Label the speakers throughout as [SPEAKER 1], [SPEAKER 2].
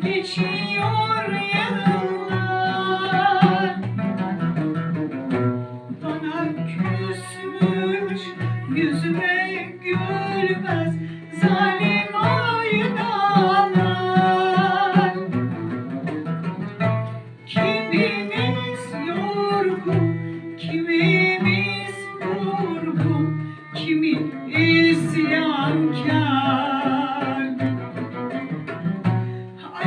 [SPEAKER 1] geçiyor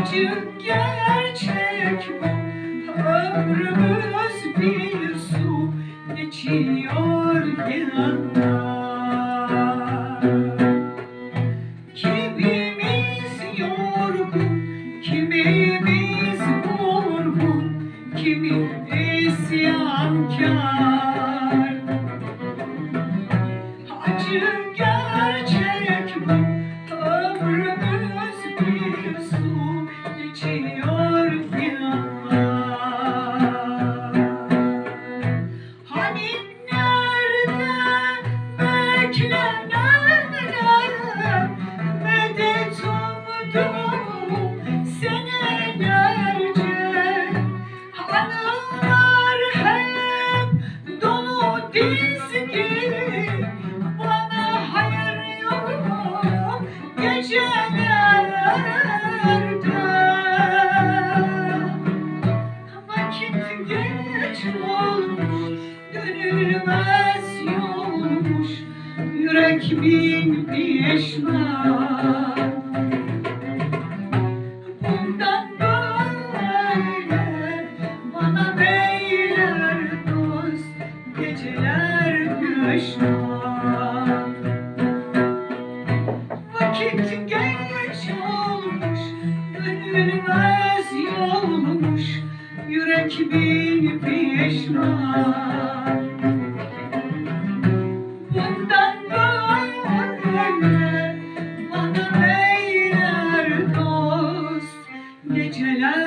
[SPEAKER 1] acı gerçek Ömrümüz bir su geçiyor yanar Kimimiz yorgun, kimimiz vurgun Kimi isyankar Acı dolu dizgi bana hayır yok gecelerde Vakit geç olmuş, dönülmez yolmuş, yürek bin pişman. Bin pişman. Bundan böyle bana beyler dost, geceler